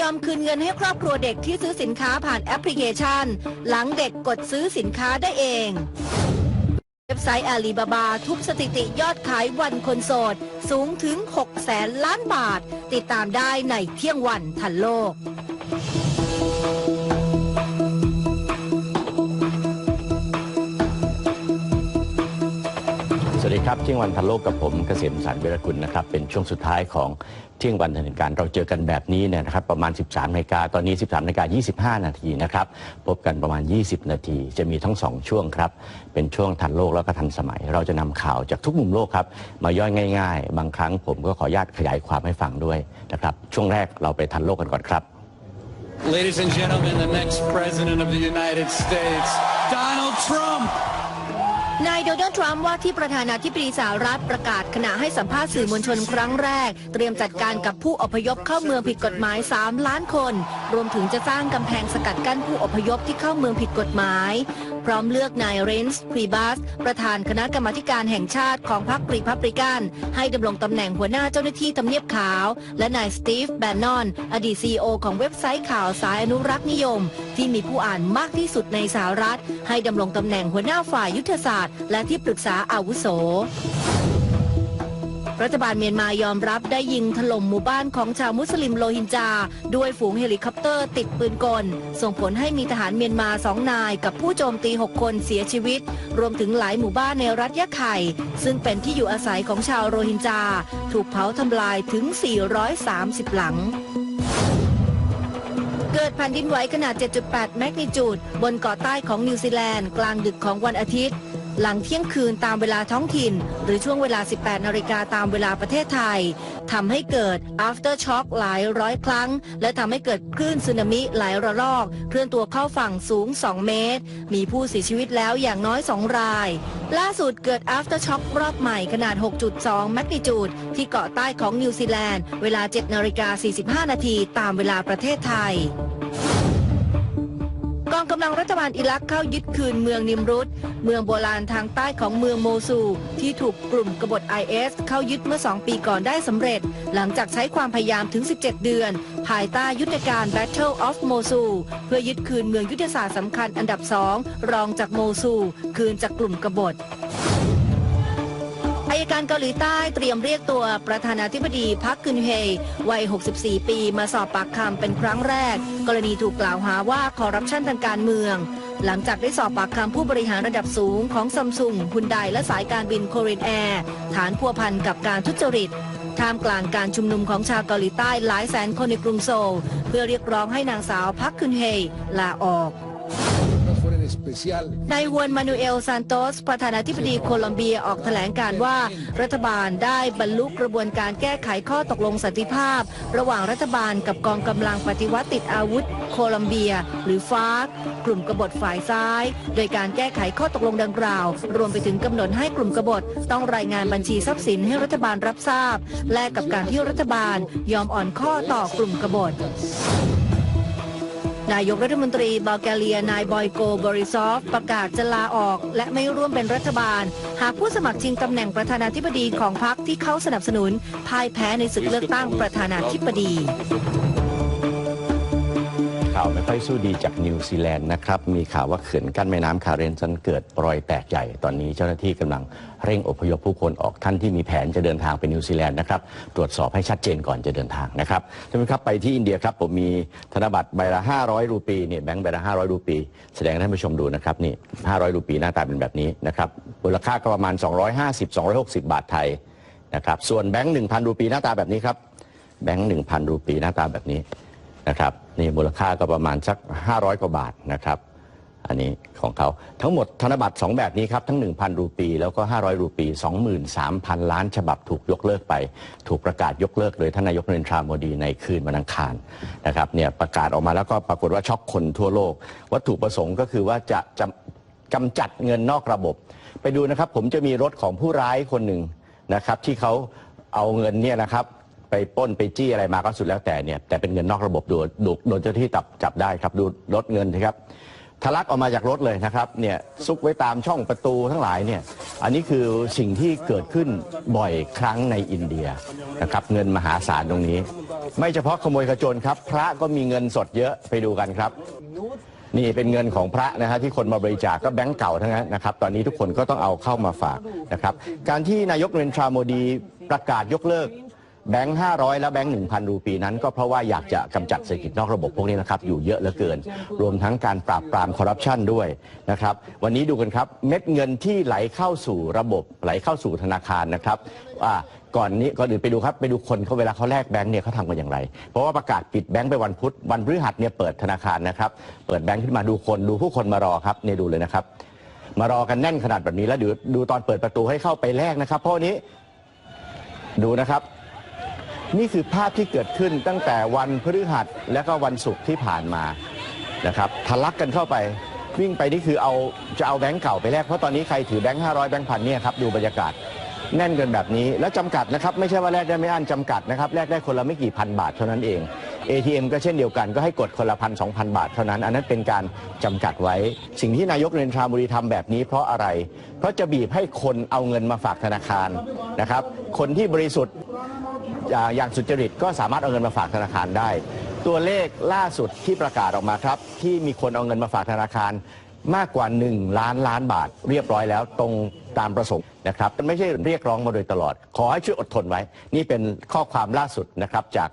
ยอมคืนเงินให้ครอบครัวเด็กที่ซื้อสินค้าผ่านแอปพลิเคชัน หลังเด็กกดซื้อสินค้าได้เอง เว็บไซต์อาลีบาบาทุบสถิติยอดขายวันคนโสด สูงถึง 6 แสนล้านบาท ติดตามได้ในเที่ยงวันทันโลก สวัสดีครับเที่ยงวันทันโลกกับผมเกษมสันเวรกุลนะครับเป็นช่วงสุดท้ายของเที่ยงวันทันการเราเจอกันแบบนี้เนี่ยนะครับประมาณ 13นาฬิกาตอนนี้ 13นาฬิกา25 นาทีนะครับพบกันประมาณ 20 นาที จะมีทั้ง 2 ช่วงครับเป็นช่วงทันโลกแล้วก็ทันสมัย เราจะนำข่าวจากทุกมุมโลกครับมาย่อยง่าย ๆ บางครั้งผมก็ขออนุญาตขยายความให้ฟังด้วยนะครับช่วงแรกเราไปทันโลกกันก่อนครับ Ladies and gentlemen, the next president of the United States, Donald Trump. นายโดนัลด์ทรัมป์ว่าที่ประธานาธิบดีสหรัฐประกาศขณะให้สัมภาษณ์สื่อมวลชนครั้งแรก เตรียมจัดการกับผู้อพยพเข้าเมืองผิดกฎหมาย 3 ล้านคน รวมถึงจะสร้างกำแพงสกัดกั้นผู้อพยพที่เข้าเมืองผิดกฎหมายพร้อมเลือกนายเรนส์พรีบัสประธานคณะกรรมาการแห่งชาติของพรรครีพับริกัน ให้ดำรงตำแหน่งหัวหน้าเจ้าหน้าที่ทำเนียบขาว และนายสตีฟแบนนอน อดีตซีอของเว็บไซต์ข่าวสายอนุรักษ์นิยม ที่มีผู้อ่านมากที่สุดในสหรัฐ ให้ดำรงตำแหน่งหัวหน้าฝ่ายยุทธศาสตร์ และที่ปรึกษาอาวุโส รัฐบาลเมียนมายอมรับได้ยิงถล่มหมู่บ้านของชาวมุสลิมโรฮิงญาด้วยฝูงเฮลิคอปเตอร์ติดปืนกล ส่งผลให้มีทหารเมียนมาสองนายกับผู้โจมตี 6 คนเสียชีวิต รวมถึงหลายหมู่บ้านในรัฐยะไข่ ซึ่งเป็นที่อยู่อาศัยของชาวโรฮิงญาถูกเผาทำลายถึง 430 หลังเกิดแผ่นดินไหวขนาด 7.8 แมกนิจูด บนเกาะใต้ของนิวซีแลนด์ กลางดึกของวันอาทิตย์ หลังเที่ยงคืนตามเวลาท้องถิ่น หรือช่วงเวลา 18 นาฬิกาตามเวลาประเทศไทยทำให้เกิด after shock หลายร้อยครั้ง และทำให้เกิดคลื่นสึนามิหลายระลอก เคลื่อนตัวเข้าฝั่งสูง 2 เมตร มีผู้เสียชีวิตแล้วอย่างน้อย 2 ราย ล่าสุดเกิด after shock รอบใหม่ขนาด 6.2 แมกนิจูดที่เกาะใต้ของนิวซีแลนด์ เวลา 7 นาฬิกา 45 นาทีตามเวลาประเทศไทย กำลังรัฐบาลอิรักเข้ายึดคืนเมืองนิมรุตเมืองโบราณทางใต้ของเมืองโมซู ที่ถูกกลุ่มกบฏ IS เข้ายึดเมื่อ 2 ปีก่อนได้สำเร็จ หลังจากใช้ความพยายามถึง 17 เดือน ภายใต้ยุทธการ Battle of Mosul เพื่อยึดคืนเมืองยุทธศาสตร์สำคัญอันดับสองรองจากโมซู คืนจากกลุ่มกบฏ อายการเกาหลีใต้เตรียมเรียกตัวประธานาธิบดีพักกึนเฮวัย 64 ปี มาสอบปากคำเป็นครั้งแรก กรณีถูกกล่าวหาว่าคอร์รัปชันทางการเมือง หลังจากได้สอบปากคำผู้บริหารระดับสูงของซัมซุงฮุนไดและสายการบินโคเรียนแอร์ฐานพัวพันกับการทุจริตท่ามกลางการชุมนุมของชาวเกาหลีใต้หลายแสนคนในกรุงโซล เพื่อเรียกร้องให้นางสาวพักกึนเฮลาออก นายฮวนมานูเอลซานโตสประธานาธิบดีโคลอมเบียออกแถลงการว่า รัฐบาลได้บรรลุกระบวนการแก้ไขข้อตกลงสันติภาพ ระหว่างรัฐบาลกับกองกำลังปฏิวัติติดอาวุธ โคลอมเบีย หรือฟาร์กกลุ่มกบฏฝ่ายซ้าย โดยการแก้ไขข้อตกลงดังกล่าว รวมไปถึงกำหนดให้กลุ่มกบฏต้องรายงานบัญชีทรัพย์สินให้รัฐบาลรับทราบ แลกกับการที่รัฐบาลยอมอ่อนข้อต่อกลุ่มกบฏ นายกรัฐมนตรีบัลแกเรียนายบอยโกบริซอฟ ประกาศจะลาออก และไม่ร่วมเป็นรัฐบาล หากผู้สมัครชิงตำแหน่งประธานาธิบดีของพรรคที่เขาสนับสนุนพ่ายแพ้ในศึกเลือกตั้งประธานาธิบดี ข่าวไม่ค่อยสู้ดีจากนิวซีแลนด์นะครับ มีข่าวว่าเขื่อนกั้นแม่น้ำคาเรนซันเกิดรอยแตกใหญ่ ตอนนี้เจ้าหน้าที่กำลังเร่งอพยพผู้คนออกท่านที่มีแผนจะเดินทางไปนิวซีแลนด์นะครับ ตรวจสอบให้ชัดเจนก่อนจะเดินทางนะครับท่านผู้ชมครับไปที่อินเดียครับผมมีธนบัตรใบละ 500 รูปีเนี่ยแบงค์ใบละ 500 รูปี แสดงให้ท่านผู้ชมดูนะครับนี่ 500 รูปีหน้าตาเป็นแบบนี้นะครับมูลค่าก็ประมาณ 250-260 บาทไทยนะครับส่วนแบงค์1,000 รูปีหน้าตาแบบนี้ครับแบงค์1,000 รูปีหน้าตาแบบนี้ นะครับนี่มูลค่าก็ประมาณสัก 500 กว่าบาทนะครับ อันนี้ของเขาทั้งหมดธนบัตร 2 แบบนี้ครับ ทั้ง 1,000 รูปี แล้วก็ 500 รูปี 23,000 ล้านฉบับถูกยกเลิกไป ถูกประกาศยกเลิกโดยท่านนายกเรนทราโมดีในคืนวันอังคารนะครับเนี่ยประกาศออกมาแล้วก็ปรากฏว่าช็อกคนทั่วโลก วัตถุประสงค์ก็คือว่าจะจะกำจัดเงินนอกระบบ ไปดูนะครับผมจะมีรถของผู้ร้ายคนหนึ่งนะครับที่เขาเอาเงินเนี่ยนะครับ ไปป้นไปจี้อะไรมาก็สุดแล้วแต่เนี่ยแต่เป็นเงินนอกระบบโดนโดนโดนเจ้าหน้าที่จับจับได้ครับดูรถเงินนะครับทะลักออกมาจากรถเลยนะครับเนี่ยซุกไว้ตามช่องประตูทั้งหลายเนี่ยอันนี้คือสิ่งที่เกิดขึ้นบ่อยครั้งในอินเดียนะครับเงินมหาศาลตรงนี้ ไม่เฉพาะขโมยขโจรครับ พระก็มีเงินสดเยอะไปดูกันครับ นี่เป็นเงินของพระนะฮะที่คนมาบริจาคก็แบงก์เก่าทั้งนั้นนะครับตอนนี้ทุกคนก็ต้องเอาเข้ามาฝากนะครับการที่นายกเรนทราโมดีประกาศยกเลิก แบงค์500และแบงค์1,000รูปีนั้น ก็เพราะว่าอยากจะกำจัดเศรษฐกิจนอกระบบพวกนี้นะครับอยู่เยอะเหลือเกิน รวมทั้งการปราบปรามคอร์รัปชันด้วยนะครับวันนี้ดูกันครับเม็ดเงินที่ไหลเข้าสู่ระบบไหลเข้าสู่ธนาคารนะครับว่าก่อนนี้ก่อนอื่นไปดูครับไปดูคนเขาเวลาเขาแลกแบงค์เนี่ยเขาทำกันอย่างไร เพราะว่าประกาศปิดแบงค์ไปวันพุธวันพฤหัสเนี่ยเปิดธนาคารนะครับเปิดแบงค์ขึ้นมาดูคนดูผู้คนมารอครับเนี่ยดูเลยนะครับมารอกันแน่นขนาดแบบนี้แล้วดูดูตอนเปิดประตูให้เข้าไปแลกนะครับเพราะนี้ดูนะครับ นี่คือภาพที่เกิดขึ้นตั้งแต่วันพฤหัสและก็วันศุกร์ที่ผ่านมานะครับทะลักกันเข้าไปวิ่งไปนี่คือเอาจะเอาแบงก์เก่าไปแลกเพราะตอนนี้ใครถือแบงค์ห้าร้อยแบงค์พันเนี่ยครับดูบรรยากาศแน่นกันแบบนี้แล้วจำกัดนะครับไม่ใช่ว่าแลกได้ไม่อั้นจำกัดนะครับแลกได้คนละไม่กี่พันบาทเท่านั้นเอง ATM ก็เช่นเดียวกันก็ให้กดคนละพันสองพันบาทเท่านั้น อันนั้นเป็นการจำกัดไว้ สิ่งที่นายกเรนทราบุรีทำแบบนี้เพราะอะไร เพราะจะบีบให้คนเอาเงินมาฝากธนาคารนะครับ คนที่บริสุทธิ์ อย่างสุจริตก็สามารถเอาเงินมาฝากธนาคารได้ ตัวเลขล่าสุดที่ประกาศออกมาครับ ที่มีคนเอาเงินมาฝากธนาคารมากกว่า 1 ล้านล้านบาท เรียบร้อยแล้วตรงตามประสงค์นะครับไม่ใช่เรียกร้องมาโดยตลอด ขอให้ช่วยอดทนไว้ นี่เป็นข้อความล่าสุดนะครับจาก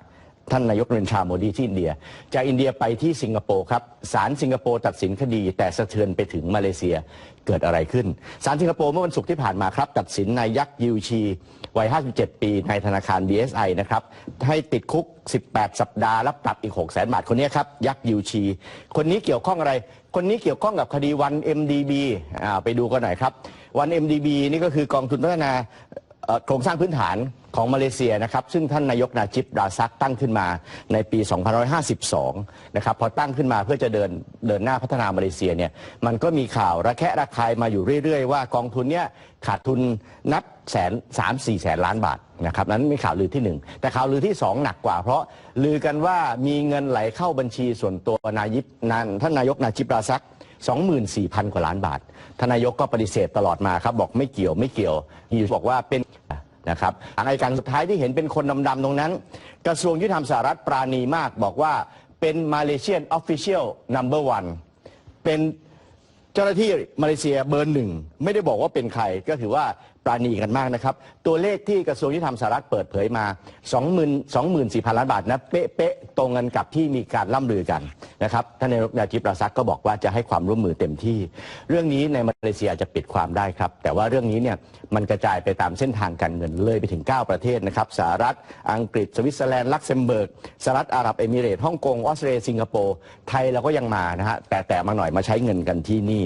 ท่านนายกเรนชาโมดีที่อินเดีย จากอินเดียไปที่สิงคโปร์ครับศาลสิงคโปร์ตัดสินคดีแต่สะเทือนไปถึงมาเลเซียเกิดอะไรขึ้นศาลสิงคโปร์เมื่อวันศุกร์ที่ผ่านมาครับ ตัดสินนายยักษ์ยิวชีวัย 57 ปีในธนาคาร BSI นะครับ ให้ติดคุก 18 สัปดาห์และปรับอีก 6 0 0 0 0 บาท คนนี้ครับ ยักษ์ยิวชี คนนี้เกี่ยวข้องอะไร คนนี้เกี่ยวข้องกับคดีวัน MDB อ่าไปดูกันหน่อยครับ วัน MDB นี่ก็คือกองทุนพัฒนา โครงสร้างพื้นฐานของมาเลเซียนะครับซึ่งท่านนายกนาจิบราซักตั้งขึ้นมาในปี 2552 นะครับพอตั้งขึ้นมาเพื่อจะเดินเดินหน้าพัฒนามาเลเซียเนี่ยมันก็มีข่าวระแคะระคายมาอยู่เรื่อยๆ ว่ากองทุนเนี่ยขาดทุนนับแสนสามสี่แสนล้านบาทนะครับนั้นมีข่าวลือที่หนึ่งแต่ข่าวลือที่สองหนักกว่า เพราะลือกันว่ามีเงินไหลเข้าบัญชีส่วนตัวนายิบนันท่านนายกนาจิบราซัก24,000 กว่าล้านบาท ทานนายกก็ปฏิเสธตลอดมาครับบอกไม่เกี่ยวไม่เกี่ยวอยู่บอกว่าเป็นนะครับอันในการสุดท้ายที่เห็นเป็นคนดำๆตรงนั้น กระทรวงยุติธรรมสหรัฐปราณีมากบอกว่าเป็นมาเลเซียนออฟฟิเชียลนัมเบอร์วันเป็นเจ้าหน้าที่มาเลเซียเบอร์หนึ่ง ไม่ได้บอกว่าเป็นใครก็ถือว่า ปราณีกันมากนะครับ ตัวเลขที่กระทรวงยุติธรรมสหรัฐเปิดเผยมา 20,000 24,000 ล้านบาทนะ เป๊ะๆ ตรงกันกับที่มีการล่ำลือกันนะครับ ท่านนายกนาจิปราซักก็บอกว่าจะให้ความร่วมมือเต็มที่ เรื่องนี้ในมาเลเซียจะปิดความได้ครับ แต่ว่าเรื่องนี้เนี่ยมันกระจายไปตามเส้นทางการเงินเลยไปถึง 9 ประเทศนะครับ สหรัฐ อังกฤษ สวิตเซอร์แลนด์ ลักเซมเบิร์ก สหรัฐอาหรับเอมิเรตส์ ฮ่องกง ออสเตรเลีย สิงคโปร์ ไทยเราก็ยังมานะฮะ แต่แต่มาหน่อยมาใช้เงินกันที่นี่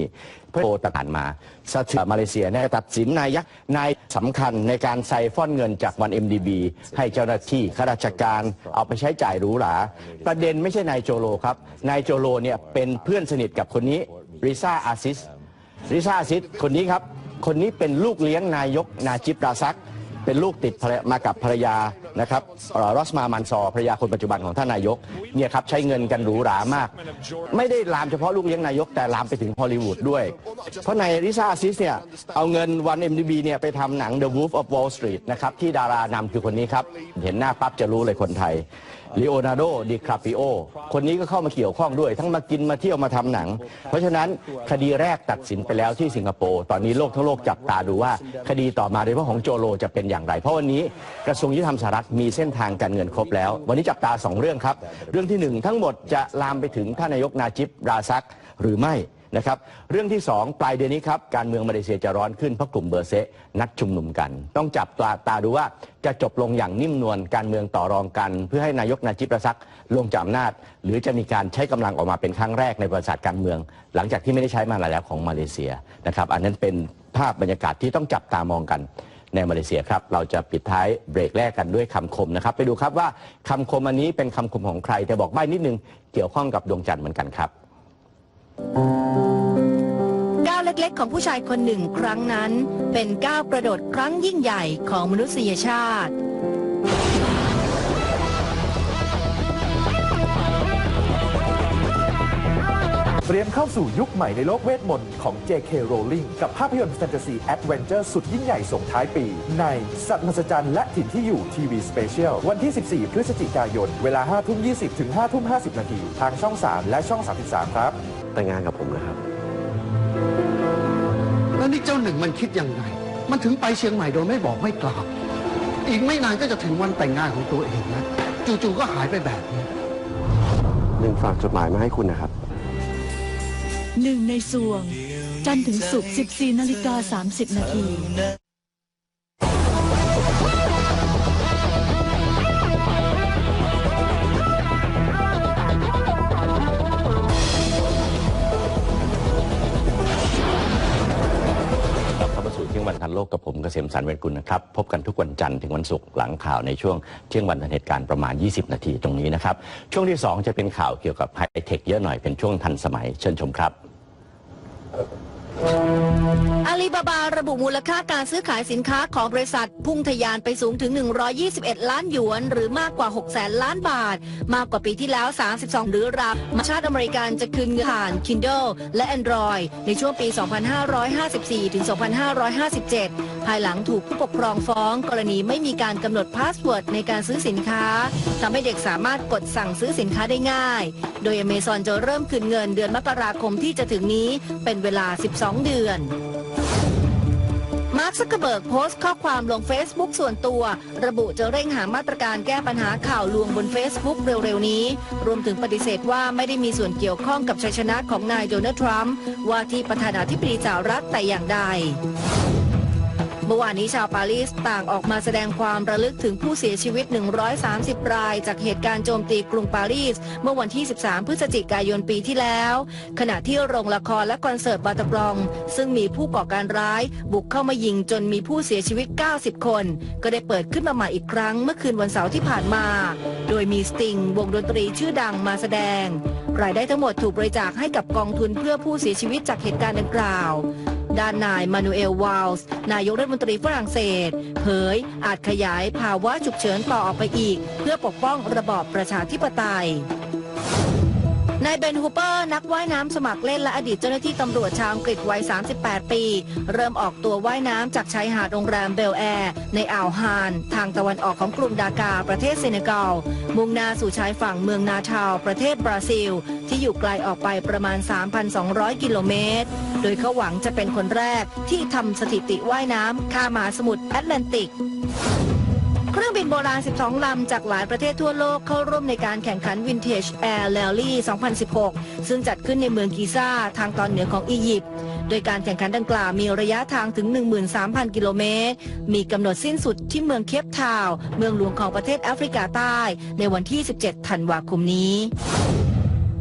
เพื่อโตต่างมาสะเทือนมาเลเซียเนี่ยตัดสินนายกนายสำคัญในการใส่ฟ้อนเงินจากวัน MDB ให้เจ้าหน้าที่ข้าราชการเอาไปใช้จ่ายหรูหรา ประเด็นไม่ใช่นายโจโลครับ นายโจโลเนี่ยเป็นเพื่อนสนิทกับคนนี้ริซ่าอาซิสริซ่าอาซิสคนนี้ครับ คนนี้เป็นลูกเลี้ยงนายกนาจิบราซัก เป็นลูกติดมากับภรรยา นะครับรอสมามันซอภรยาคนปัจจุบันของท่านนายกเนี่ยครับใช้เงินกันหรูหรามาก ไม่ได้ลามเฉพาะลูกเลี้ยงนายกแต่ลามไปถึงฮอลลีวูดด้วย เพราะในริซ่าซิสเนี่ยเอาเงินวัน MDB เนี่ยไปทำหนัง The Wolf of Wall Street นะครับที่ดารานำคือคนนี้ครับ เห็นหน้าปั๊บจะรู้เลยคนไทยลีโอนาร์โดดิคาปิโอคนนี้ก็เข้ามาเกี่ยวข้องด้วย ทั้งมากินมาเที่ยวมาทำหนัง เพราะฉะนั้นคดีแรกตัดสินไปแล้วที่สิงคโปร์ตอนนี้โลกทั้งโลกจับตาดูว่า คดีต่อมาโดยเฉพาะของโจโลจะเป็นอย่างไร เพราะวันนี้กระทรวงยุติธรรมสหรัฐมีเส้นทางการเงินครบแล้ว วันนี้จับตาสองเรื่องครับ เรื่องที่หนึ่งทั้งหมดจะลามไปถึงท่านนายกนาจิบราซักหรือไม่นะครับเรื่องที่ 2 ปลายเดือนนี้ครับ การเมืองมาเลเซียจะร้อนขึ้นเพราะกลุ่มเบอร์เซนัดชุมนุมกัน ต้องจับตาตาดูว่าจะจบลงอย่างนิ่มนวลการเมืองต่อรองกัน เพื่อให้นายกนาจิปราซักลงจากอำนาจ หรือจะมีการใช้กำลังออกมาเป็นครั้งแรกในประวัติศาสตร์การเมือง หลังจากที่ไม่ได้ใช้มานานแล้วของมาเลเซียนะครับอันนั้นเป็นภาพบรรยากาศที่ต้องจับตามองกัน ในมาเลเซียครับ เราจะปิดท้ายเบรกแรกกันด้วยคำคมนะครับ ไปดูครับว่าคำคมอันนี้เป็นคำคมของใคร แต่บอกใบ้นิดนึงเกี่ยวข้องกับดวงจันทร์เหมือนกันครับก้าวเล็กๆ ของผู้ชายคนหนึ่งครั้งนั้น เป็นก้าวกระโดดครั้งยิ่งใหญ่ของมนุษยชาติ เตรียมเข้าสู่ยุคใหม่ในโลกเวทมนต์ของ J.K. Rowling กับภาพยนตร์แฟนตาซีแอดเวนเจอร์สุดยิ่งใหญ่ส่งท้ายปี ใน สัตว์มหัศจรรย์และถิ่นที่อยู่ทีวีสเปเชียลวันที่ 14 พฤศจิกายน เวลา 5 ทุ่ม 20 ถึง 5 ทุ่ม 50 นาที ทางช่อง 3 และช่อง 33 ครับ แต่งงานกับผมนะครับ แล้วนี่เจ้าหนึ่งมันคิดยังไง มันถึงไปเชียงใหม่โดยไม่บอกไม่กล่าว อีกไม่นานก็จะถึงวันแต่งงานของตัวเองนะ จู่ๆก็หายไปแบบนี้หนึ่งฝากจดหมายมาให้คุณนะครับ หนึ่งในสวง จันทร์ถึงศุกร์ 14 นาฬิกา 30 นาทีกลับเข้ามาสู่เที่ยงวันทันโลกกับผมเกษมสันเวชกุลนะครับ พบกันทุกวันจันทร์ถึงวันศุกร์หลังข่าวในช่วงเที่ยงวันทันเหตุการณ์ประมาณ 20 นาทีตรงนี้นะครับ ช่วงที่ 2 จะเป็นข่าวเกี่ยวกับไฮเทคเยอะหน่อยเป็นช่วงทันสมัยเชิญชมครับ อา ลีบาบาระบุมูลค่าการซื้อขายสินค้าของบริษัท พุ่งทะยานไปสูงถึง 121 ล้านหยวน หรือมากกว่า 6 แสนล้านบาท มากกว่าปีที่แล้ว 32 หรือราวมาชาติอเมริกันจะคืนเงินผ่าน Kindle และ Android ในช่วงปี 2554 ถึง 2557 ภายหลังถูกผู้ปกครองฟ้องกรณีไม่มีการกำหนดพาสเวิร์ดในการซื้อสินค้าทำให้เด็กสามารถกดสั่งซื้อสินค้าได้ง่าย โดย Amazon จะเริ่มคืนเงินเดือนมกราคมที่จะถึงนี้เป็นเวลา 12 เดือน มาร์คซักเกอร์เบิร์กโพสต์ข้อความลง Facebook ส่วนตัว ระบุจะเร่งหามาตรการแก้ปัญหาข่าวลวงบน Facebook เร็วๆนี้ รวมถึงปฏิเสธว่าไม่ได้มีส่วนเกี่ยวข้องกับชัยชนะของนายโดนัลด์ทรัมป์ว่าที่ประธานาธิบดีสหรัฐแต่อย่างใด มื่อวานนี้ชาวปารีสต่างออกมาแสดงความระลึกถึงผู้เสียชีวิต 130 ราย จากเหตุการณ์โจมตีกรุงปารีส เมื่อวันที่ 13 พฤศจิกายนปีที่แล้ว ขณะที่โรงละครและคอนเสิร์ตบาตบรอง ซึ่งมีผู้ก่อการร้าย บุกเข้ามายิงจนมีผู้เสียชีวิต 90 คน ก็ได้เปิดขึ้นมาใหม่อีกครั้ง เมื่อคืนวันเสาร์ที่ผ่านมา โดยมีสติงวงดนตรีชื่อดังมาแสดง รายได้ทั้งหมดถูกบริจาคให้กับกองทุนเพื่อผู้เสียชีวิตจากเหตุการณ์ดังกล่าว ด้านนายมานูเอลวาลส์นายกรัฐมนตรีฝรั่งเศส เผยอาจขยายภาวะฉุกเฉินต่อออกไปอีก เพื่อปกป้องระบอบประชาธิปไตย นายเบนฮูเปอร์นักว่ายน้ำสมัครเล่นและอดีตเจ้าหน้าที่ตำรวจชาวอังกฤษวัย 38 ปี เริ่มออกตัวว่ายน้ำจากชายหาดโรงแรมเบลแอร์ ในอ่าวฮาน ทางตะวันออกของกรุงดากา ประเทศเซเนกัล มุ่งหน้าสู่ชายฝั่งเมืองนาทาว ประเทศบราซิล ที่อยู่ไกลออกไปประมาณ 3,200 กิโลเมตร โดยเขาหวังจะเป็นคนแรกที่ทำสถิติว่ายน้ำข้ามมหาสมุทรแอตแลนติก เครื่องบินโบราณ 12 ลำ จากหลายประเทศทั่วโลกเข้าร่วมในการแข่งขัน Vintage Air Rally 2016 ซึ่งจัดขึ้นในเมืองกีซ่า ทางตอนเหนือของอียิปต์ โดยการแข่งขันดังกล่าวมีระยะทางถึง 13,000 กิโลเมตร มีกำหนดสิ้นสุดที่เมืองเคปทาว เมืองหลวงของประเทศแอฟริกาใต้ ในวันที่ 17 ธันวาคมนี้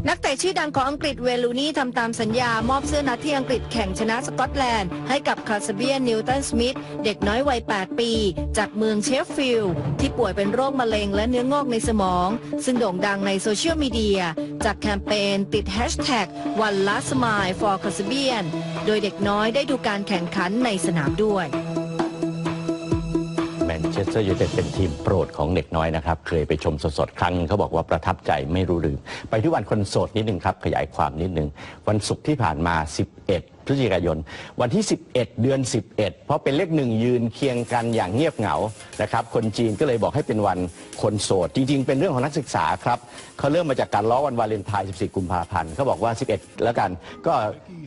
นักเตะชื่อดังของอังกฤษเวลูนี่ทำตามสัญญามอบเสื้อนัดที่อังกฤษแข่งชนะสกอตแลนด์ ให้กับคาสเบียนนิวตันสมิธเด็กน้อยวัย 8 ปี จากเมืองเชฟฟิลด์ที่ป่วยเป็นโรคมะเร็งและเนื้องอกในสมอง ซึ่งโด่งดังในโซเชียลมีเดีย จากแคมเปญติดแฮชแท็ก One Last Smile for c a s a b i a n โดยเด็กน้อยได้ดูการแข่งขันในสนามด้วย เชสเตอร์ยูไนเต็ดเป็นทีมโปรดของเด็กน้อยนะครับ เคยไปชมสดๆ ครั้งเขาบอกว่าประทับใจไม่รู้ลืม ไปที่วันคนโสดนิดนึงครับ ขยายความนิดนึง วันศุกร์ที่ผ่านมา 11 พฤศจิกายน วันที่ 11 เดือน 11 เพราะเป็นเลขหนึ่งยืนเคียงกันอย่างเงียบเหงานะครับคนจีนก็เลยบอกให้เป็นวันคนโสด จริง ๆ เป็นเรื่องของนักศึกษาครับเขาเริ่มมาจากการล้อวันวาเลนไทน์ 14 กุมภาพันธ์เขาบอกว่า 11 แล้วกัน ก็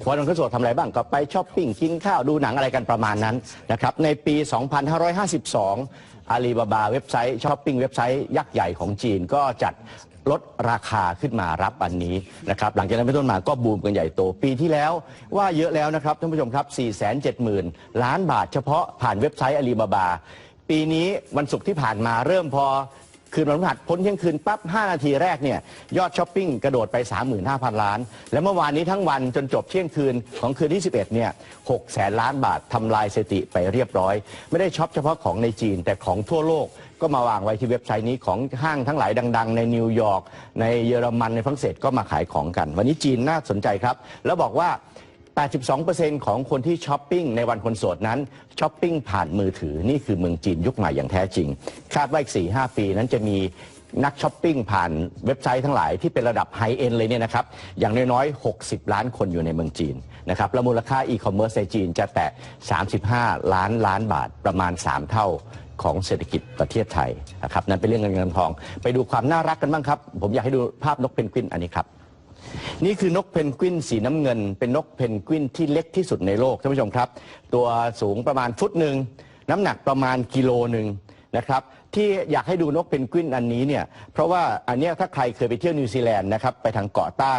คนคนโสดทำอะไรบ้างก็ไปช้อปปิ้งกินข้าวดูหนังอะไรกันประมาณนั้นนะครับในปี 2552อาลีบาบาเว็บไซต์ช้อปปิ้งเว็บไซต์ยักษ์ใหญ่ของจีนก็จัด ลดราคาขึ้นมารับอันนี้นะครับหลังจากนั้นเป็นต้นมาก็บูมกันใหญ่โต ปีที่แล้วว่าเยอะแล้วนะครับท่านผู้ชมครับ470,000 ล้านบาทเฉพาะผ่านเว็บไซต์อาลีบาบา ปีนี้วันศุกร์ที่ผ่านมาเริ่มพอคืนวันพฤหัสพ้นเที่ยงคืนปั๊บ 5 นาทีแรกเนี่ยยอดช้อปปิ้งกระโดดไป 35,000 ล้าน และเมื่อวานนี้ทั้งวันจนจบเที่ยงคืนของคืนที่ 11 เนี่ย 6 แสนล้านบาททำลายสถิติไปเรียบร้อย ไม่ได้ช็อปเฉพาะของในจีนแต่ของทั่วโลก ก็มาวางไว้ที่เว็บไซต์นี้ของห้างทั้งหลายดัง ๆ ในนิวยอร์กในเยอรมันในฝรั่งเศสก็มาขายของกัน วันนี้จีนน่าสนใจครับ แล้วบอกว่า 82%ของคนที่ช้อปปิ้งในวันคนโสดนั้นช้อปปิ้งผ่านมือถือนี่คือเมืองจีนยุคใหม่อย่างแท้จริง คาดว่าอีก 4-5 ปีนั้นจะมีนักช้อปปิ้งผ่านเว็บไซต์ทั้งหลายที่เป็นระดับไฮเอ็นเลยเนี่ยนะครับ อย่างน้อยๆ 60 ล้านคนอยู่ในเมืองจีนนะครับแล้วมูลค่าอีคอมเมิร์ซในจีนจะแตะ 35 ล้านล้านบาทประมาณ 3 เท่า ของเศรษฐกิจประเทศไทยนะครับนั่นเป็นเรื่องเงินเงินทอง ไปดูความน่ารักกันบ้างครับ ผมอยากให้ดูภาพนกเพนกวินอันนี้ครับ นี่คือนกเพนกวินสีน้ำเงิน เป็นนกเพนกวินที่เล็กที่สุดในโลกท่านผู้ชมครับ ตัวสูงประมาณฟุตหนึ่งน้ำหนักประมาณกิโลหนึ่งนะครับที่อยากให้ดูนกเพนกวินอันนี้เนี่ยเพราะว่าอันนี้ถ้าใครเคยไปเที่ยวนิวซีแลนด์นะครับไปทางเกาะใต้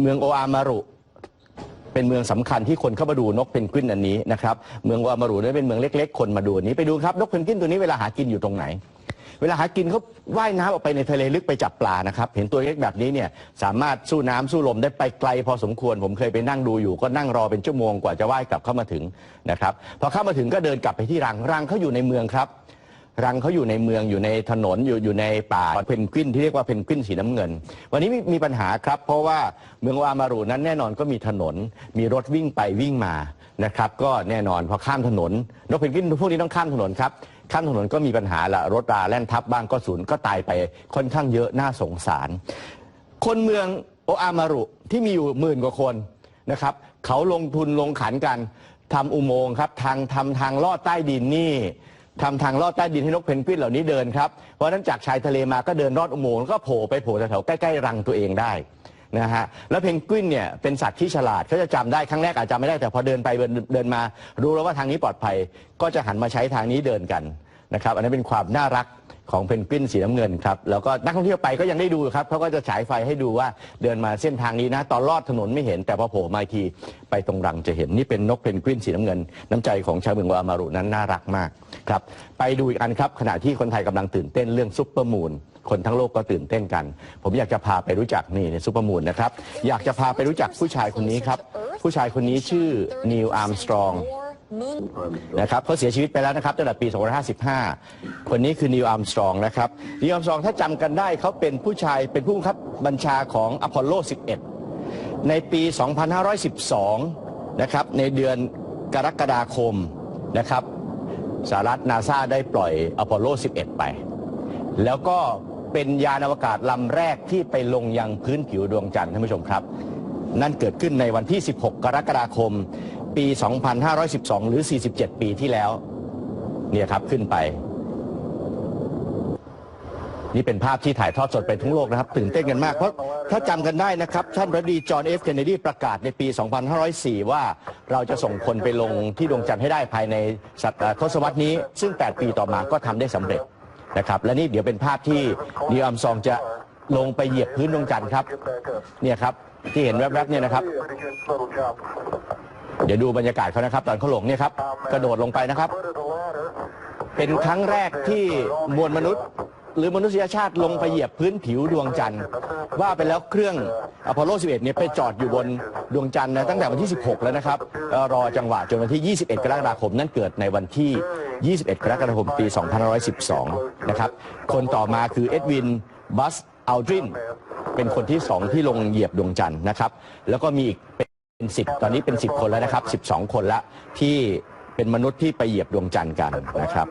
เมืองโออามารุ เป็นเมืองสำคัญที่คนเข้ามาดูนกเพนกวินอันนี้นะครับเมืองโออามารุเนี่เป็นเมืองเล็ก ๆ คนมาดูอันนี้ไปดูครับนกเพนกวินตัวนี้เวลาหากินอยู่ตรงไหน เวลาหากินเขาว่ายน้ำออกไปในทะเลลึกไปจับปลานะครับ เห็นตัวเล็กแบบนี้เนี่ยสามารถสู้น้ำสู้ลมได้ไปไกลพอสมควร ผมเคยไปนั่งดูอยู่ ก็นั่งรอเป็นชั่วโมงกว่าจะว่ายกลับเข้ามาถึงนะครับพอเข้ามาถึงก็เดินกลับไปที่รังรังเขาอยู่ในเมืองครับ รังเขาอยู่ในเมืองอยู่ในถนนอยู่อยู่ในป่าเพนกวินที่เรียกว่าเพนกวินสีน้ำเงิน วันนี้มีมีปัญหาครับ เพราะว่าเมืองวามารุนั้นแน่นอนก็มีถนน มีรถวิ่งไปวิ่งมานะครับก็แน่นอนพอข้ามถนนนกเพนกวินพวกนี้ต้องข้ามถนนครับข้ามถนนก็มีปัญหาละรถราแล่นทับบ้างก็สูญก็ตายไปค่อนข้างเยอะน่าสงสาร คนเมืองโออามารุที่มีอยู่หมื่นกว่าคนนะครับเขาลงทุนลงขันกันทำอุโมงค์ครับทางทำทางลอดใต้ดินนี่ ทำทางลอดใต้ดินให้นกเพนกวินเหล่านี้เดินครับ เพราะฉะนั้นจากชายทะเลมาก็เดินรอดอุโมงค์แล้วก็โผล่ไปโผล่แถวๆใกล้ๆรังตัวเองได้นะฮะแล้วเพนกวินเนี่ยเป็นสัตว์ที่ฉลาดเขาจะจำได้ครั้งแรกอาจจะไม่ได้แต่พอเดินไปเดินมา รู้แล้วว่าทางนี้ปลอดภัย ก็จะหันมาใช้ทางนี้เดินกัน นะครับ อันนี้นเป็นความน่ารักของเพนกวินสีน้ำเงินครับ แล้วก็นักท่องเที่ยวไปก็ยังได้ดูครับเขาก็จะฉายไฟให้ดูว่าเดินมาเส้นทางนี้นะ ตอนลอดถนนไม่เห็นแต่พอโผล่มาอีกทีไปตรงรังจะเห็นนี่เป็นนกเพนกวินสีน้ำเงิน น้ำใจของชาวเมืองวามารุนั้นน่ารักมากครับไปดูอีกอันครับขณะที่คนไทยกำลังตื่นเต้นเรื่องซุปเปอร์มูนคนทั้งโลกก็ตื่นเต้นกัน ผมอยากจะพาไปรู้จักนี่ในซุปเปอร์มูนนะครับอยากจะพาไปรู้จักผู้ชายคนนี้ครับผู้ชายคนนี้ชื่อนีลอาร์มสตรอง นะครับเขาเสียชีวิตไปแล้วนะครับตั้งแต่ปี 2555 คนนี้คือนิวอัมสตรองนะครับนิวอัมสตรองถ้าจำกันได้เขาเป็นผู้ชายเป็นผู้บังคับบัญชาของอพอลโล 11 ในปี 2512 นะครับในเดือนกรกฎาคมนะครับสหรัฐนาซาได้ปล่อยอพอลโล 11 ไป แล้วก็เป็นยานอวกาศลำแรกที่ไปลงยังพื้นผิวดวงจันทร์ท่านผู้ชมครับ นั่นเกิดขึ้นในวันที่ 16 กรกฎาคม ปี 2512 หรือ 47 ปีที่แล้ว เนี่ยครับขึ้นไป นี่เป็นภาพที่ถ่ายทอดสดไปทั้งโลกนะครับ ตื่นเต้นกันมาก เพราะถ้าจำกันได้นะครับ ท่านรัฐมนตรีจอห์นเอฟเคนเนดีประกาศในปี 2504 ว่าเราจะส่งคนไปลงที่ดวงจันทร์ให้ได้ภายในศตเอ่อทศวรรษนี้ ซึ่ง 8 ปีต่อมาก็ทำได้สำเร็จนะครับ และนี่เดี๋ยวเป็นภาพที่นิวอัมซองจะลงไปเหยียบพื้นดวงจันทร์ครับ เนี่ยครับที่เห็นแวบๆเนี่ยนะครับ เดี๋ยวดูบรรยากาศเขานะครับ ตอนเขาหลงเนี่ยครับกระโดดลงไปนะครับ เป็นครั้งแรกที่มวลมนุษย์ หรือมนุษยชาติลงไปเหยียบพื้นผิวดวงจันทร์ ว่าไปแล้วเครื่องอพอลโล 11 เนี่ยไปจอดอยู่บนดวงจันทร์นะตั้งแต่วันที่ 16 แล้วนะครับ รอจังหวะจนวันที่ 21 กรกฎาคม นั่นเกิดในวันที่ 21 กรกฎาคม ปี 2512 นะครับ คนต่อมาคือเอ็ดวิน บัสอัลดริน เป็นคนที่ 2 ที่ลงเหยียบดวงจันทร์นะครับ แล้วก็มีอีก เป็นสิบตอนนี้เป็นสิบคนแล้วนะครับสิบสองคนละที่เป็นมนุษย์ที่ไปเหยียบดวงจันทร์กันนะครับ